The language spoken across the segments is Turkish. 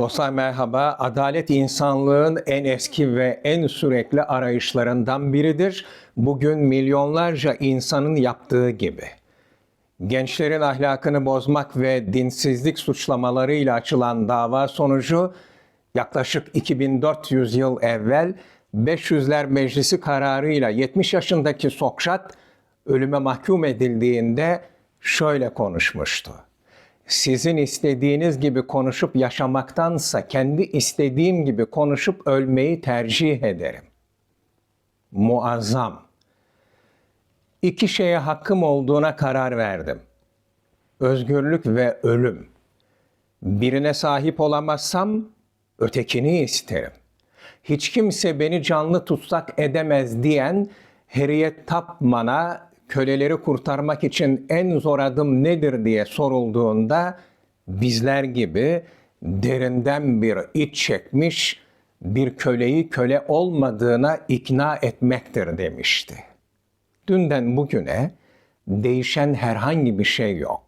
Dostlar merhaba. Adalet insanlığın en eski ve en sürekli arayışlarından biridir. Bugün milyonlarca insanın yaptığı gibi. Gençlerin ahlakını bozmak ve dinsizlik suçlamalarıyla açılan dava sonucu yaklaşık 2400 yıl evvel 500'ler Meclisi kararıyla 70 yaşındaki Sokrat ölüme mahkum edildiğinde şöyle konuşmuştu. Sizin istediğiniz gibi konuşup yaşamaktansa kendi istediğim gibi konuşup ölmeyi tercih ederim. Muazzam. İki şeye hakkım olduğuna karar verdim. Özgürlük ve ölüm. Birine sahip olamazsam ötekini isterim. Hiç kimse beni canlı tutsak edemez diyen Harriet Tubman'a köleleri kurtarmak için en zor adım nedir diye sorulduğunda bizler gibi derinden bir iç çekmiş bir köleyi köle olmadığına ikna etmektir demişti. Dünden bugüne değişen herhangi bir şey yok.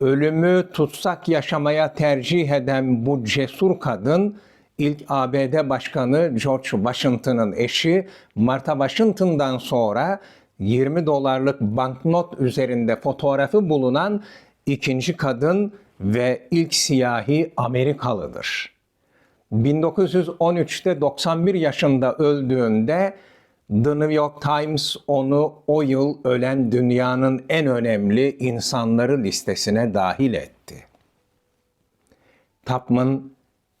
Ölümü tutsak yaşamaya tercih eden bu cesur kadın ilk ABD Başkanı George Washington'ın eşi Martha Washington'dan sonra 20 dolarlık banknot üzerinde fotoğrafı bulunan ikinci kadın ve ilk siyahi Amerikalıdır. 1913'te 91 yaşında öldüğünde The New York Times onu o yıl ölen dünyanın en önemli insanları listesine dahil etti. Tubman,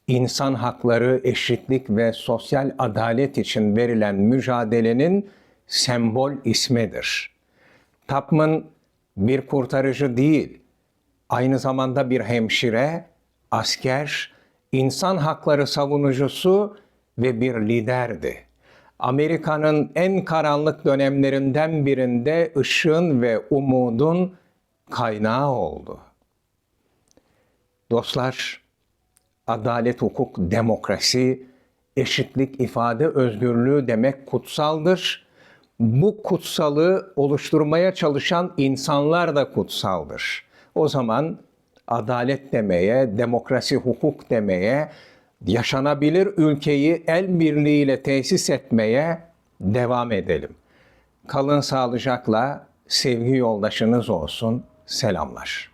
insan hakları, eşitlik ve sosyal adalet için verilen mücadelenin sembol ismidir. Tubman bir kurtarıcı değil, aynı zamanda bir hemşire, asker, insan hakları savunucusu ve bir liderdi. Amerika'nın en karanlık dönemlerinden birinde ışığın ve umudun kaynağı oldu. Dostlar, adalet, hukuk, demokrasi, eşitlik, ifade özgürlüğü demek kutsaldır. Bu kutsalı oluşturmaya çalışan insanlar da kutsaldır. O zaman adalet demeye, demokrasi, hukuk demeye, yaşanabilir ülkeyi el birliğiyle tesis etmeye devam edelim. Kalın sağlıcakla sevgi yoldaşınız olsun. Selamlar.